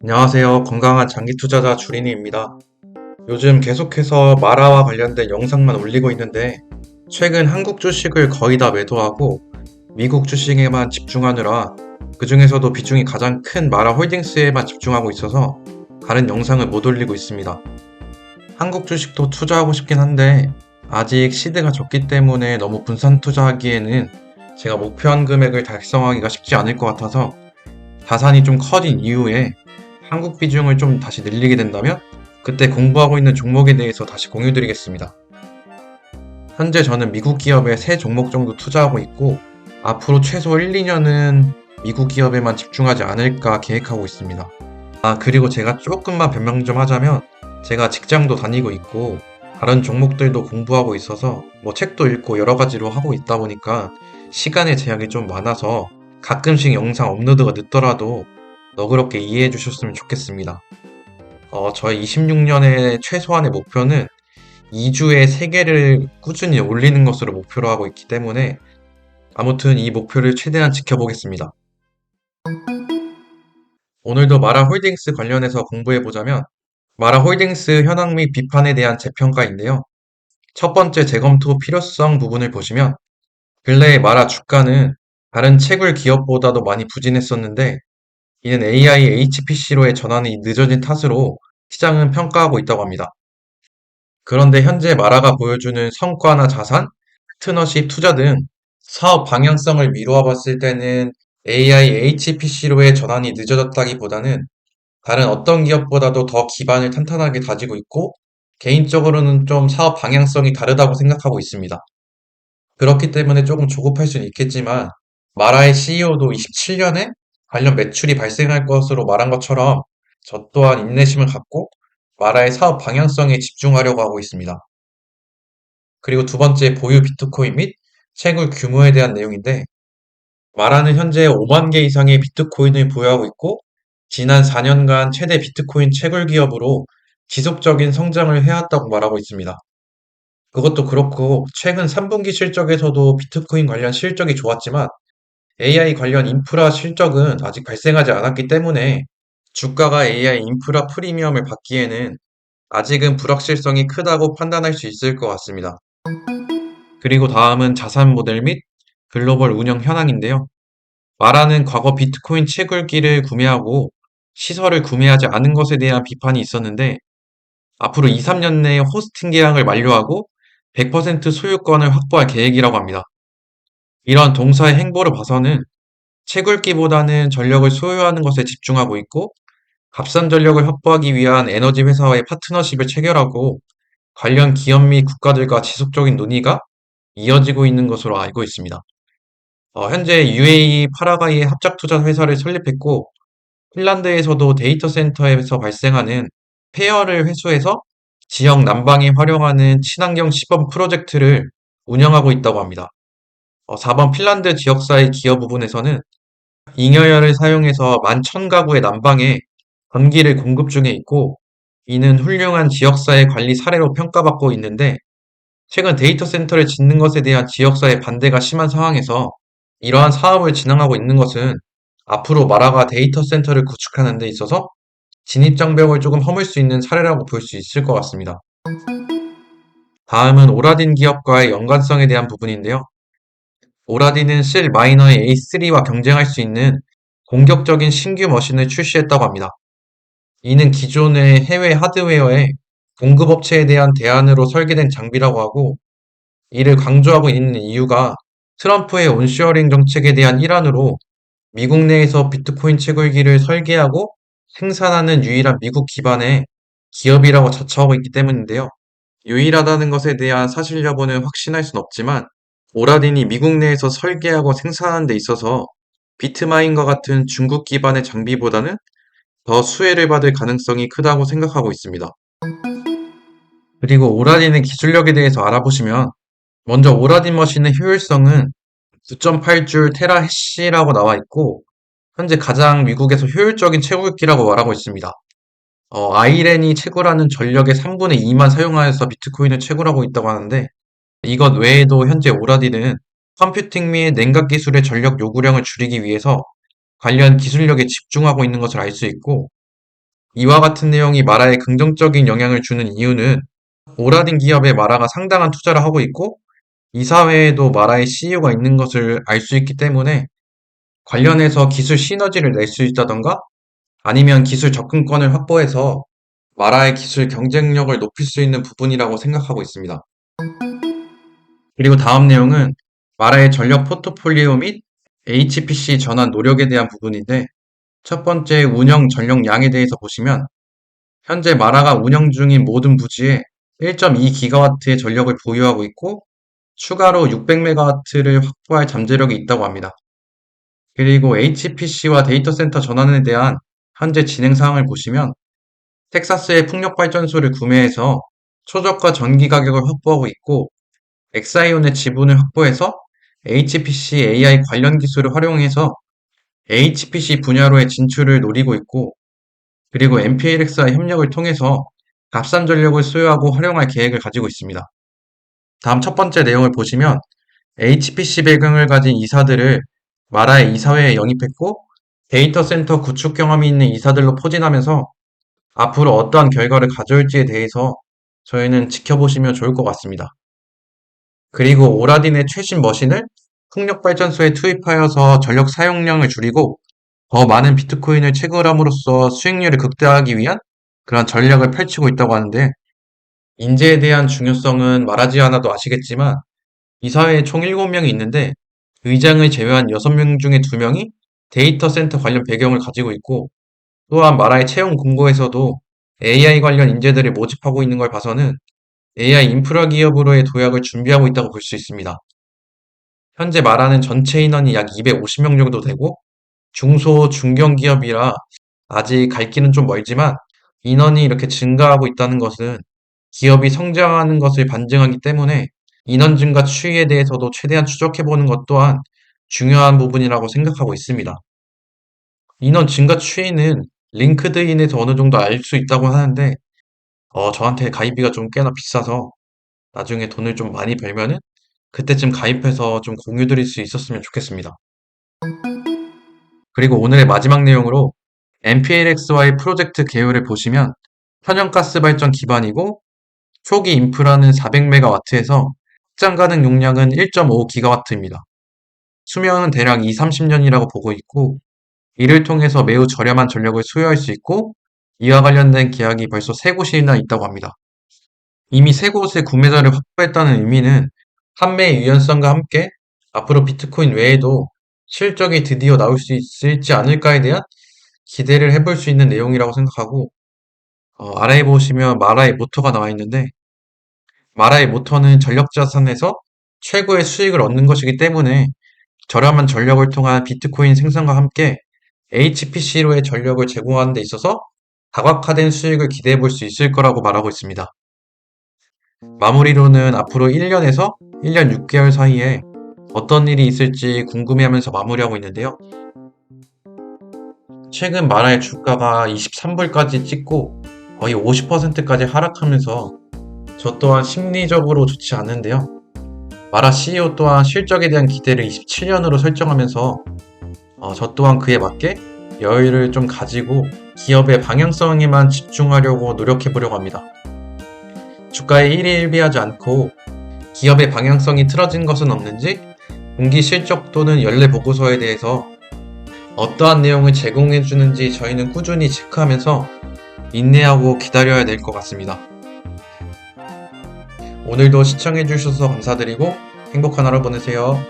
안녕하세요. 건강한 장기 투자자 주린이입니다. 요즘 계속해서 마라와 관련된 영상만 올리고 있는데, 최근 한국 주식을 거의 다 매도하고 미국 주식에만 집중하느라 그 중에서도 비중이 가장 큰 마라 홀딩스에만 집중하고 있어서 다른 영상을 못 올리고 있습니다. 한국 주식도 투자하고 싶긴 한데, 아직 시드가 적기 때문에 너무 분산 투자하기에는 제가 목표한 금액을 달성하기가 쉽지 않을 것 같아서 자산이 좀 커진 이후에 한국 비중을 좀 다시 늘리게 된다면 그때 공부하고 있는 종목에 대해서 다시 공유드리겠습니다. 현재 저는 미국 기업에 세 종목 정도 투자하고 있고 앞으로 최소 1, 2년은 미국 기업에만 집중하지 않을까 계획하고 있습니다. 아, 그리고 제가 조금만 변명 좀 하자면 제가 직장도 다니고 있고 다른 종목들도 공부하고 있어서 뭐 책도 읽고 여러 가지로 하고 있다 보니까 시간의 제약이 좀 많아서 가끔씩 영상 업로드가 늦더라도 너그럽게 이해해 주셨으면 좋겠습니다. 어, 저의 26년의 최소한의 목표는 2주에 3개를 꾸준히 올리는 것으로 목표로 하고 있기 때문에 아무튼 이 목표를 최대한 지켜보겠습니다. 오늘도 마라 홀딩스 관련해서 공부해 보자면 마라 홀딩스 현황 및 비판에 대한 재평가인데요. 첫 번째 재검토 필요성 부분을 보시면 근래의 마라 주가는 다른 채굴 기업보다도 많이 부진했었는데 이는 AI HPC로의 전환이 늦어진 탓으로 시장은 평가하고 있다고 합니다. 그런데 현재 마라가 보여주는 성과나 자산, 파트너십 투자 등 사업 방향성을 미루어 봤을 때는 AI HPC로의 전환이 늦어졌다기보다는 다른 어떤 기업보다도 더 기반을 탄탄하게 다지고 있고 개인적으로는 좀 사업 방향성이 다르다고 생각하고 있습니다. 그렇기 때문에 조금 조급할 수는 있겠지만 마라의 CEO도 27년에 관련 매출이 발생할 것으로 말한 것처럼 저 또한 인내심을 갖고 마라의 사업 방향성에 집중하려고 하고 있습니다. 그리고 두 번째 보유 비트코인 및 채굴 규모에 대한 내용인데 마라는 현재 5만 개 이상의 비트코인을 보유하고 있고 지난 4년간 최대 비트코인 채굴 기업으로 지속적인 성장을 해왔다고 말하고 있습니다. 그것도 그렇고 최근 3분기 실적에서도 비트코인 관련 실적이 좋았지만 AI 관련 인프라 실적은 아직 발생하지 않았기 때문에 주가가 AI 인프라 프리미엄을 받기에는 아직은 불확실성이 크다고 판단할 수 있을 것 같습니다. 그리고 다음은 자산 모델 및 글로벌 운영 현황인데요. 마라는 과거 비트코인 채굴기를 구매하고 시설을 구매하지 않은 것에 대한 비판이 있었는데 앞으로 2, 3년 내에 호스팅 계약을 만료하고 100% 소유권을 확보할 계획이라고 합니다. 이런 동사의 행보를 봐서는 채굴기보다는 전력을 소유하는 것에 집중하고 있고 값싼 전력을 확보하기 위한 에너지 회사와의 파트너십을 체결하고 관련 기업 및 국가들과 지속적인 논의가 이어지고 있는 것으로 알고 있습니다. 어, 현재 UAE 파라과이에 합작 투자 회사를 설립했고 핀란드에서도 데이터 센터에서 발생하는 폐열을 회수해서 지역 난방에 활용하는 친환경 시범 프로젝트를 운영하고 있다고 합니다. 어, 4번 핀란드 지역사회 기업 부분에서는 잉여열을 사용해서 11,000가구의 난방에 전기를 공급 중에 있고 이는 훌륭한 지역사회 관리 사례로 평가받고 있는데 최근 데이터 센터를 짓는 것에 대한 지역사회 반대가 심한 상황에서 이러한 사업을 진행하고 있는 것은 앞으로 마라가 데이터 센터를 구축하는 데 있어서 진입장벽을 조금 허물 수 있는 사례라고 볼 수 있을 것 같습니다. 다음은 오라딘 기업과의 연관성에 대한 부분인데요. 오라딘은 실 마이너의 A3와 경쟁할 수 있는 공격적인 신규 머신을 출시했다고 합니다. 이는 기존의 해외 하드웨어의 공급업체에 대한 대안으로 설계된 장비라고 하고 이를 강조하고 있는 이유가 트럼프의 온쇼어링 정책에 대한 일환으로 미국 내에서 비트코인 채굴기를 설계하고 생산하는 유일한 미국 기반의 기업이라고 자처하고 있기 때문인데요. 유일하다는 것에 대한 사실 여부는 확신할 순 없지만 오라딘이 미국 내에서 설계하고 생산하는 데 있어서 비트마인과 같은 중국 기반의 장비보다는 더 수혜를 받을 가능성이 크다고 생각하고 있습니다. 그리고 오라딘의 기술력에 대해서 알아보시면 먼저 오라딘 머신의 효율성은 9.8줄 테라 해시라고 나와 있고 현재 가장 미국에서 효율적인 채굴기라고 말하고 있습니다. 어, 아이렌이 채굴하는 전력의 3분의 2만 사용하여서 비트코인을 채굴하고 있다고 하는데 이것 외에도 현재 오라딘은 컴퓨팅 및 냉각 기술의 전력 요구량을 줄이기 위해서 관련 기술력에 집중하고 있는 것을 알 수 있고 이와 같은 내용이 마라에 긍정적인 영향을 주는 이유는 오라딘 기업에 마라가 상당한 투자를 하고 있고 이사회에도 마라의 CEO가 있는 것을 알 수 있기 때문에 관련해서 기술 시너지를 낼 수 있다던가 아니면 기술 접근권을 확보해서 마라의 기술 경쟁력을 높일 수 있는 부분이라고 생각하고 있습니다. 그리고 다음 내용은 마라의 전력 포트폴리오 및 HPC 전환 노력에 대한 부분인데 첫 번째 운영 전력량에 대해서 보시면 현재 마라가 운영 중인 모든 부지에 1.2기가와트의 전력을 보유하고 있고 추가로 600메가와트를 확보할 잠재력이 있다고 합니다. 그리고 HPC와 데이터 센터 전환에 대한 현재 진행 사항을 보시면 텍사스의 풍력 발전소를 구매해서 초저가 전기 가격을 확보하고 있고 엑사이온의 지분을 확보해서 HPC AI 관련 기술을 활용해서 HPC 분야로의 진출을 노리고 있고 그리고 MPLX와 협력을 통해서 값싼 전력을 소유하고 활용할 계획을 가지고 있습니다. 다음 첫 번째 내용을 보시면 HPC 배경을 가진 이사들을 마라의 이사회에 영입했고 데이터 센터 구축 경험이 있는 이사들로 포진하면서 앞으로 어떠한 결과를 가져올지에 대해서 저희는 지켜보시면 좋을 것 같습니다. 그리고 오라딘의 최신 머신을 풍력발전소에 투입하여서 전력 사용량을 줄이고 더 많은 비트코인을 채굴함으로써 수익률을 극대화하기 위한 그런 전략을 펼치고 있다고 하는데 인재에 대한 중요성은 말하지 않아도 아시겠지만 이사회에 총 7명이 있는데 의장을 제외한 6명 중에 2명이 데이터 센터 관련 배경을 가지고 있고 또한 마라의 채용 공고에서도 AI 관련 인재들을 모집하고 있는 걸 봐서는 AI 인프라 기업으로의 도약을 준비하고 있다고 볼 수 있습니다. 현재 마라는 전체 인원이 약 250명 정도 되고 중소, 중견 기업이라 아직 갈 길은 좀 멀지만 인원이 이렇게 증가하고 있다는 것은 기업이 성장하는 것을 반증하기 때문에 인원 증가 추이에 대해서도 최대한 추적해보는 것 또한 중요한 부분이라고 생각하고 있습니다. 인원 증가 추이는 링크드인에서 어느 정도 알 수 있다고 하는데 어, 저한테 가입비가 좀 꽤나 비싸서 나중에 돈을 좀 많이 벌면은 그때쯤 가입해서 좀 공유 드릴 수 있었으면 좋겠습니다. 그리고 오늘의 마지막 내용으로 MPLXY 프로젝트 개요를 보시면 천연가스 발전 기반이고 초기 인프라는 400메가와트에서 확장 가능 용량은 1.5기가와트입니다. 수명은 대략 2, 30년이라고 보고 있고 이를 통해서 매우 저렴한 전력을 소유할 수 있고 이와 관련된 계약이 벌써 세 곳이나 있다고 합니다. 이미 세 곳의 구매자를 확보했다는 의미는 판매의 유연성과 함께 앞으로 비트코인 외에도 실적이 드디어 나올 수 있을지 않을까에 대한 기대를 해볼 수 있는 내용이라고 생각하고 어, 아래에 보시면 마라의 모터가 나와 있는데 마라의 모터는 전력 자산에서 최고의 수익을 얻는 것이기 때문에 저렴한 전력을 통한 비트코인 생산과 함께 HPC로의 전력을 제공하는 데 있어서 다각화된 수익을 기대해 볼 수 있을 거라고 말하고 있습니다. 마무리로는 앞으로 1년에서 1년 6개월 사이에 어떤 일이 있을지 궁금해하면서 마무리하고 있는데요. 최근 마라의 주가가 23불까지 찍고 거의 50%까지 하락하면서 저 또한 심리적으로 좋지 않은데요. 마라 CEO 또한 실적에 대한 기대를 27년으로 설정하면서 어, 저 또한 그에 맞게 여유를 좀 가지고 기업의 방향성에만 집중하려고 노력해 보려고 합니다. 주가에 일희일비하지 않고 기업의 방향성이 틀어진 것은 없는지 분기 실적 또는 연례 보고서에 대해서 어떠한 내용을 제공해 주는지 저희는 꾸준히 체크하면서 인내하고 기다려야 될 것 같습니다. 오늘도 시청해 주셔서 감사드리고 행복한 하루 보내세요.